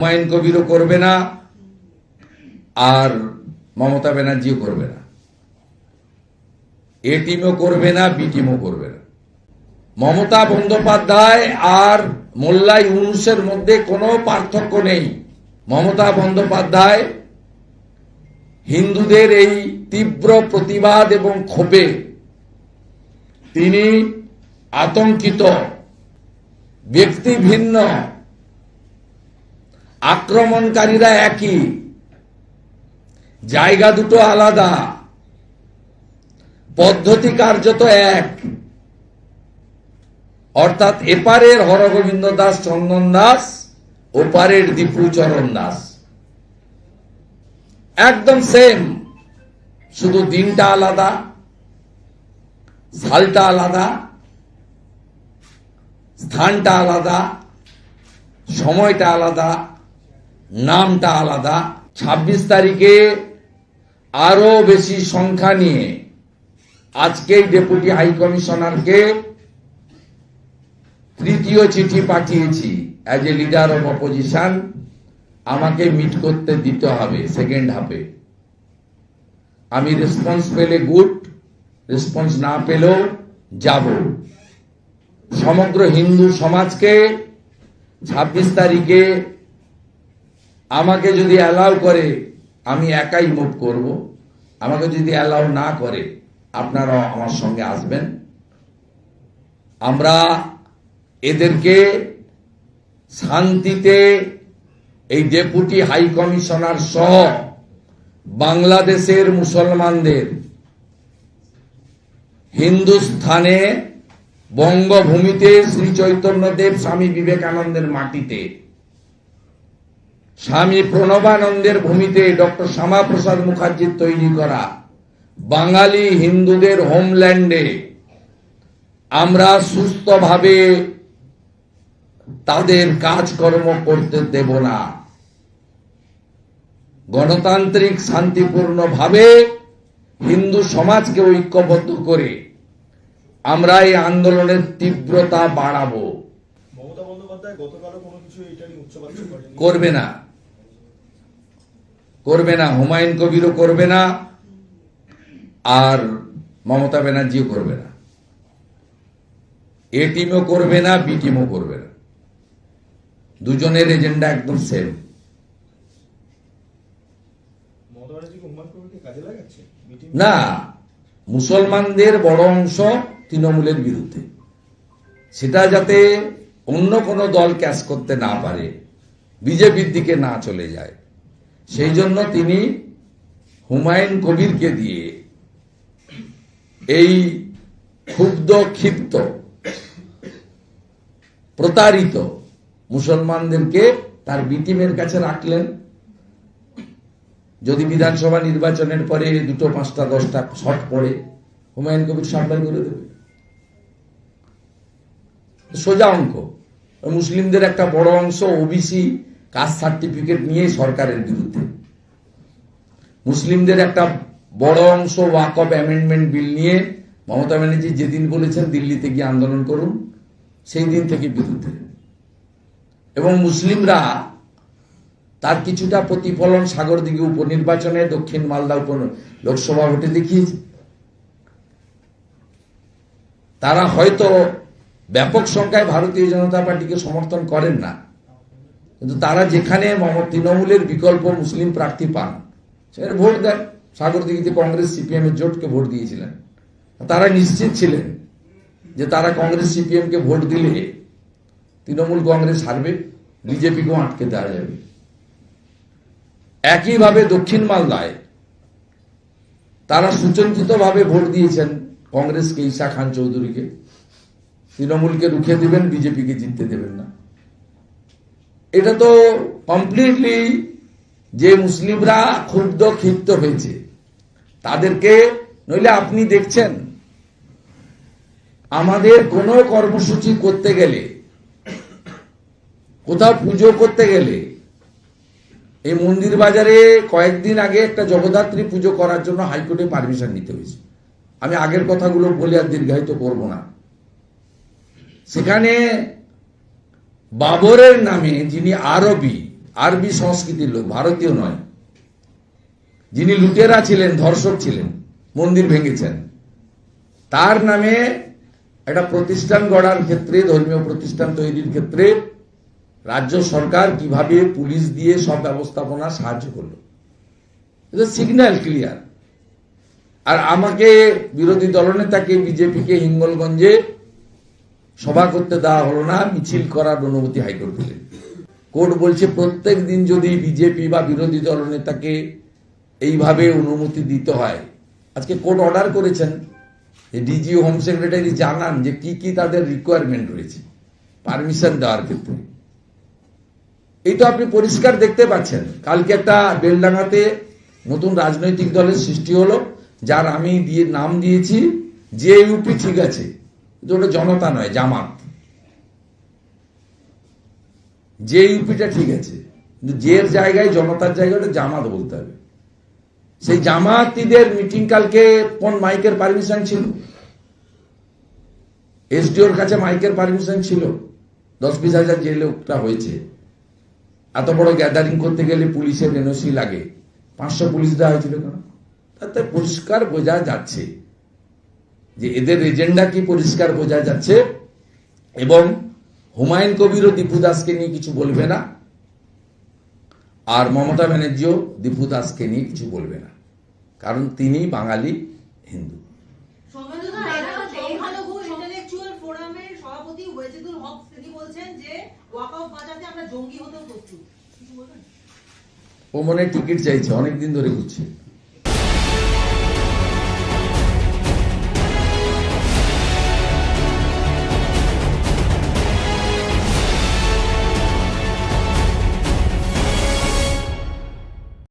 হুমায়ুন কবিরও করবে না, আর মমতা ব্যানার্জিও করবে না। এ টিমও করবে না, বি টিমও করবে না। মমতা বন্দ্যোপাধ্যায় আর মোল্লা ইউনুসের মধ্যে কোনো পার্থক্য নেই। মমতা বন্দ্যোপাধ্যায় হিন্দুদের এই তীব্র প্রতিবাদ এবং ক্ষোভে তিনি আতঙ্কিত, ব্যক্তি ভিন্ন আক্রমণকারীরা একই। জায়গা দুটো আলাদা। পদ্ধতি কার্যত এক। অর্থাৎ এপারের হরগোবিন্দ দাস, চন্দন দাস, ওপারের দীপু চরণ দাস। একদম সেম শুধু দিনটা আলাদা, সালটা আলাদা, স্থানটা আলাদা, সময়টা আলাদা নামটা আলাদা। ছাব্বিশ তারিখে আরও বেশি সংখ্যা নিয়ে আজকেই ডেপুটি হাই কমিশনারকে তৃতীয় চিঠি পাঠিয়েছি as a leader of opposition আমাকে মিট করতে দিতে হবে সেকেন্ড হাফে আমি রেসপন্স পেলে গুড রেসপন্স না পেলেও যাব। সমগ্র হিন্দু সমাজকে ছাব্বিশ তারিখে আমাকে যদি অ্যালাউ করে, আমি একাই মুভ করব। আমাকে যদি অ্যালাউ না করে, আপনারাও আমার সঙ্গে আসবেন। আমরা এদেরকে শান্তিতে এই ডেপুটি হাই কমিশনার সহ বাংলাদেশের মুসলমানদের হিন্দুস্থানে বঙ্গভূমিতে শ্রী চৈতন্যদেব স্বামী বিবেকানন্দের মাটিতে স্বামী প্রণবানন্দের ভূমিতে ডক্টর শ্যামাপ্রসাদ মুখার্জির তৈরি করা। বাঙালি হিন্দুদের হোমল্যান্ডে আমরা সুস্থভাবে তাদের কাজকর্ম করতে দেব না। গণতান্ত্রিক শান্তিপূর্ণভাবে হিন্দু সমাজকে ঐক্যবদ্ধ করে আমরা এই আন্দোলনের তীব্রতা বাড়াবো। করবে বন্দ্যোপাধ্যায় গতকালও কোনো কিছু এটা নিয়ে উচ্চবাচ্য করেনি করবে না করবে না হুমায়ুন কবিরও করবে না আর মমতা ব্যানার্জিও করবে না। এ টিমও করবে না বি টিমও করবে না। দুজনের এজেন্ডা একদম সেম না মুসলমানদের বড় অংশ তৃণমূলের বিরুদ্ধে। সেটা যাতে অন্য কোনো দল ক্যাশ করতে না পারে বিজেপির দিকে না চলে যায়। সেই জন্য তিনি হুমায়ুন কবিরকে দিয়ে এই ক্ষুব্ধ, ক্ষিপ্ত, প্রতারিত মুসলমানদেরকে তার বিটিমের কাছে রাখলেন। যদি বিধানসভা নির্বাচনের পরে দুটো, পাঁচটা, দশটা শট পড়ে, হুমায়ুন কবির সাপ্লাই করে দেবে। সোজা অঙ্ক। মুসলিমদের একটা বড় অংশ ওবিসি কাস্ট সার্টিফিকেট নিয়ে সরকারের বিরুদ্ধে। মুসলিমদের একটা বড় অংশ ওয়াক অফ অ্যামেন্ডমেন্ট বিল নিয়ে মমতা ব্যানার্জি যেদিন বলেছেন দিল্লিতে গিয়ে আন্দোলন করুন, সেই দিন থেকে বিরুদ্ধে। এবং মুসলিমরা তার কিছুটা প্রতিফলন সাগরদিঘি উপনির্বাচনে, দক্ষিণ মালদা উপ লোকসভা ভোটে দেখিয়েছে। তারা হয়তো ব্যাপক সংখ্যায় ভারতীয় জনতা পার্টিকে সমর্থন করেন না। কিন্তু তারা যেখানে তৃণমূলের বিকল্প মুসলিম প্রার্থী পান, সেখানে ভোট দেন। সাগরদিঘিতে কংগ্রেস সিপিএম এর জোটকে ভোট দিয়েছিলেন। তারা নিশ্চিত ছিলেন যে তারা কংগ্রেস সিপিএম কে ভোট দিলে তৃণমূল কংগ্রেস হারবে, বিজেপিকেও আটকে দেওয়া যাবে। একইভাবে দক্ষিণ মালদায় তারা সুচিন্তিতভাবে ভোট দিয়েছেন কংগ্রেসকে, ঈশা খান চৌধুরীকে। তৃণমূলকে রুখে দিবেন, বিজেপিকে জিততে দেবেন না। এটা তো কমপ্লিটলি যে মুসলিমরা ক্ষুব্ধ, ক্ষিপ্ত হয়েছে। তাদেরকে নইলে আপনি দেখছেন, আমাদের কোনো কর্মসূচি করতে গেলে, কোথাও পুজো করতে গেলে, এই মন্দির বাজারে কয়েকদিন আগে একটা জগদ্ধাত্রী পুজো করার জন্য হাইকোর্টে পারমিশন নিতে হয়েছে। আমি আগের কথাগুলো বলে আর দীর্ঘায়িত করব না। সেখানে বাবরের নামে যিনি আরবি আরবি সংস্কৃতির লোক, ভারতীয় নয়, যিনি লুটেরা ছিলেন, ধর্ষক ছিলেন, মন্দির ভেঙেছেন, তার নামে একটা প্রতিষ্ঠান গড়ার ক্ষেত্রে, ধর্মীয় প্রতিষ্ঠান তৈরির ক্ষেত্রে রাজ্য সরকার কীভাবে পুলিশ দিয়ে সব ব্যবস্থাপনা সাহায্য করল। সিগন্যাল ক্লিয়ার আর আমাকে বিরোধী দলনেতাকে বিজেপিকে হিঙ্গলগঞ্জে সভা করতে দেওয়া হলো না, মিছিল করার অনুমতি হাইকোর্ট দিলেন কোর্ট বলছে, প্রত্যেক দিন যদি বিজেপি বা বিরোধী দলনেতাকে এইভাবে অনুমতি দিতে হয়, আজকে কোর্ট অর্ডার করেছেন ডিজি হোম সেক্রেটারি জানান যে কি কি তাদের রিকোয়ারমেন্ট রয়েছে পারমিশন দেওয়ার ক্ষেত্রে। এই তো আপনি পরিষ্কার দেখতে পাচ্ছেন, কালকে একটা বেলডাঙ্গাতে নতুন রাজনৈতিক দলের সৃষ্টি হলো, যার আমি দিয়ে নাম দিয়েছি যে ইউপি ঠিক আছে কিন্তু ওটা জনতা নয়, জামাত। যে ইউপিটা ঠিক আছে, কিন্তু জের জায়গায়, জনতার জায়গায় ওটা জামাত বলতে হবে। সেই জামাতিদের মিটিং কালকে কোন মাইকের পারমিশন ছিল? এসডিওর কাছে মাইকের পারমিশন ছিল। দশ বিশ হাজার যে লোকটা হয়েছে। এত বড় গ্যাদারিং করতে গেলে পুলিশের এনওসি লাগে। পাঁচশো পুলিশ দেওয়া হয়েছিল কেন? তাতে পরিষ্কার বোঝা যাচ্ছে। যে এদের এজেন্ডা কি পরিষ্কার বোঝা যাচ্ছে? এবং হুমায়ুন কবির ও দীপু দাসকে নিয়ে কিছু বলবে না? আর মমতা ব্যানার্জিও দীপু দাসকে নিয়ে কিছু বলবে না। কারণ তিনি বাঙালি হিন্দু। ও মনে টিকিট চাইছে অনেকদিন ধরে ঘুরছে।